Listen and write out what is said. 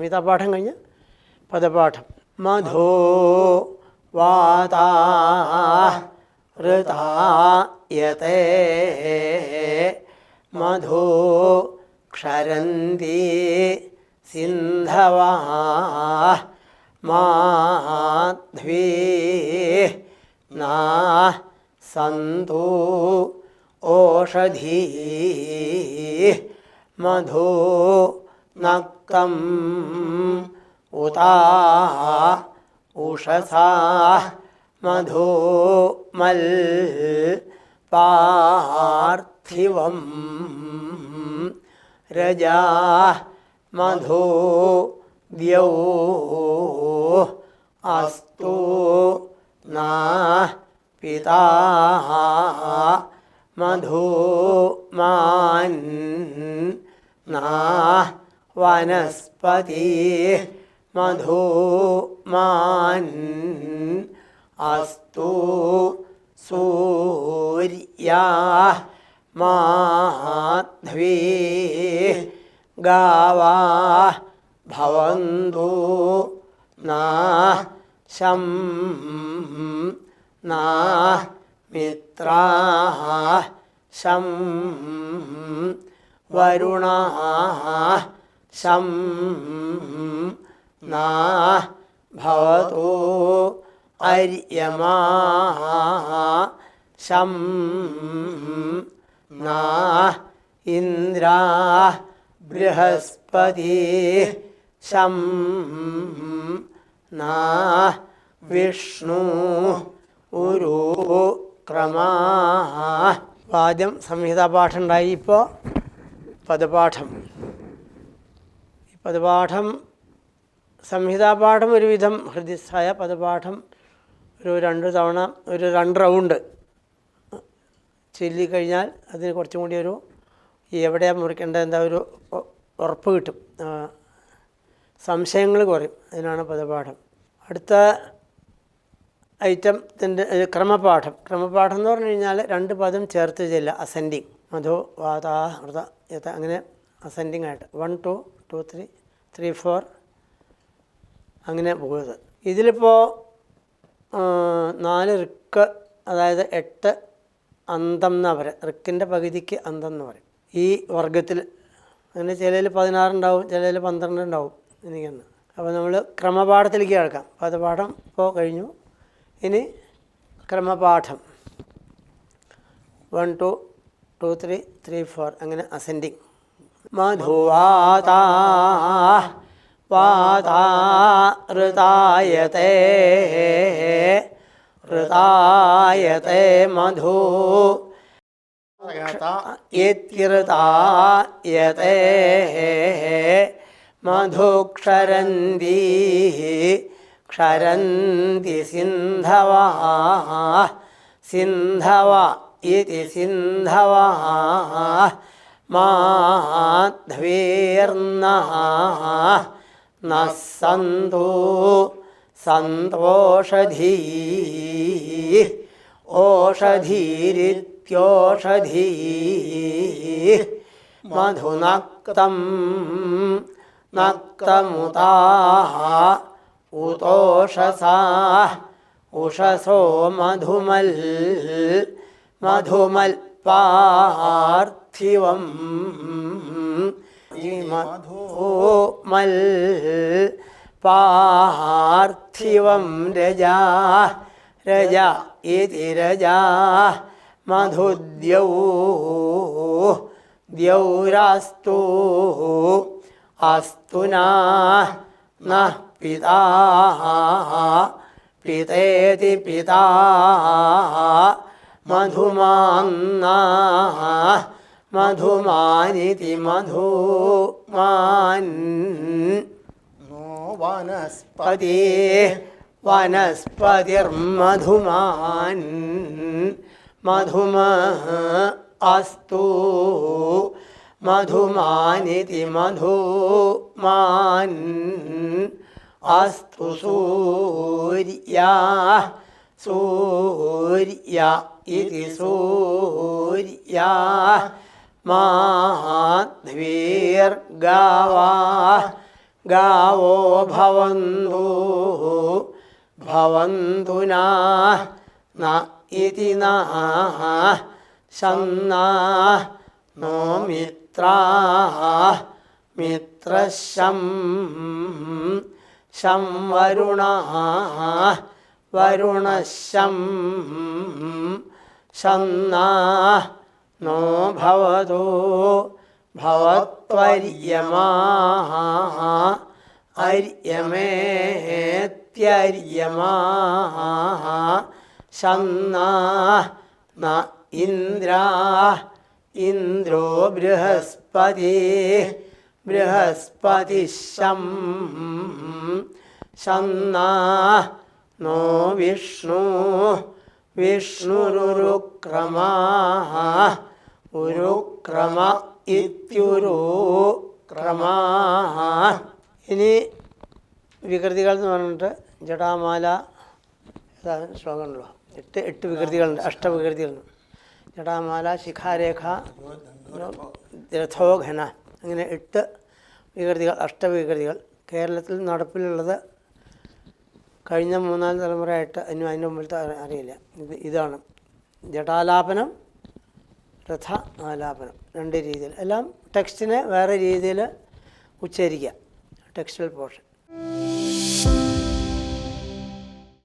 സംഹിതാപാഠം കഴിഞ്ഞ് പദപാഠം. മധോ വാതാ ഋതായത്തെ മധോ ക്ഷരന്തി സിന്ധവാ മാധ്വീ നാ സന്തു ഓഷധീ മധു നക്തം ഉതാ ഉഷസാ മധു മൽ പാർത്ഥിവം രജാ മധു ദ്യൗ അസ്തു നാ പിതാ മധു വനസ്പതി മധു മാൻ അസ്തു സൂര്യ മാധ്വീ ഗാവാ ഭവന്തു നാ ശം നാ മിത്രാ ശം വരുണാ ശം നാ ഭവതു അര്യമാ ശം നാ ഇന്ദ്രാ ബൃഹസ്പതി ശം നാ വിഷ്ണു ഉരു ക്രമാ. ആദ്യം സംഹിതാപാഠം ഉണ്ടായി ഇപ്പോൾ പദപാഠം. പദപാഠം സംഹിതാപാഠം ഒരുവിധം ഹൃദിസ്ഥായ പദപാഠം ഒരു രണ്ട് തവണ ഒരു രണ്ട് റൗണ്ട് ചൊല്ലിക്കഴിഞ്ഞാൽ അതിന് കുറച്ചും കൂടി ഒരു എവിടെയാണ് മുറിക്കേണ്ടത് എന്താ ഒരു ഉറപ്പ് കിട്ടും. സംശയങ്ങൾ കുറയും അതിനാണ് പദപാഠം. അടുത്ത ഐറ്റത്തിന്റെ ക്രമപാഠം. ക്രമപാഠം എന്ന് പറഞ്ഞു കഴിഞ്ഞാൽ രണ്ട് പദം ചേർത്ത് ചെല്ലുക അസെൻഡിങ് മധു വാതാ അങ്ങനെ അസെൻഡിങ് ആയിട്ട്. One two two three three four അങ്ങനെ പോകുന്നത്. ഇതിലിപ്പോൾ നാല് റിക്ക് അതായത് എട്ട് അന്തം എന്നാ പറയുക റിക്കിന്റെ പകുതിക്ക് അന്തം എന്ന് പറയും. ഈ വർഗത്തിൽ അങ്ങനെ ചിലയിൽ പതിനാറുണ്ടാവും ചിലയിൽ പന്ത്രണ്ട് ഉണ്ടാവും എനിക്കെന്ന്. അപ്പോൾ നമ്മൾ ക്രമപാഠത്തിലേക്ക് കിടക്കാം. പദപാഠം ഇപ്പോൾ കഴിഞ്ഞു. ഇനി ക്രമപാഠം. One two two three three four അങ്ങനെ അസെൻഡിങ് മധുവാതാ വാതാ ഋതായത്തെ ഋതായത്തെ മധു ഇത്യൃതായത്തെ മധുക്ഷരന്തി ക്ഷരന്തി സിന്ധവ സിന്ധവ ഇതി സിന്ധവാ മാധ്വീർന്ന ന സന്തു സന്തോഷധീ ഓഷധീരിത്യോഷധീ മധുനക്തം നക്തമുതാ ഉതോഷസാ ഉഷസോ മധുമൽ മധുമൽ പാർത്ഥിവം മധുമൽ പാർത്ഥിവം രജാ രജ ഇതി രജ മധുദ്യൗ ദ്യൗരാസ്തു അസ്തു ന പിതാ പിതേതി പിതാ മധുമാന്നാ മധുമാനിതി മധുമാൻ. വനസ്പതി വനസ്പതിർമധുമാൻ മധുമ അസ്തു മധുമാനിതി മധുമാൻ. അസ്തു സൂര്യ സൂര്യ ഇതി സൂര്യ മാധ്വീർഗാവാ ഗാവോ ഭവന്തു ഭവന്തു നാ ഇതി നാ ശന്നാ നോ മിത്രാ മിത്രശം ശം വരുണ വരുണശം ശന്നാ നോ ഭവതോ ഭവത്വര്യമാ അര്യമേത്യര്യമാ ശന്നാ ന ഇന്ദ്രാ ഇന്ദ്രോ ബൃഹസ്പതി ബൃഹസ്പതിശം ശന്നാ നോ വിഷ്ണു വിഷ്ണുരുക്രമാ ഉരുക്രമ ഇത്യുരു ക്രമാ ഇനി വികൃതികൾ എന്ന് പറഞ്ഞിട്ട് ജടാമാല ശ്ലോകമുണ്ടല്ലോ എട്ട് എട്ട് വികൃതികളുണ്ട് അഷ്ടവികൃതികളുണ്ട്. ജടാമാല ശിഖാരേഖ രഥോഘന അങ്ങനെ എട്ട് വികൃതികൾ അഷ്ടവികൃതികൾ. കേരളത്തിൽ നടപ്പിലുള്ളത് കഴിഞ്ഞ മൂന്നാൽ തലമുറയായിട്ട് അതിന് അതിന്റെ മുമ്പിലത്തെ അറിയില്ല. ഇത് ഇതാണ്. ജടാലാപനം രഥ ആലാപനം രണ്ട് രീതിയിൽ. എല്ലാം ടെക്സ്റ്റിനെ വേറെ രീതിയിൽ ഉച്ചരിക്കുക. Textual portion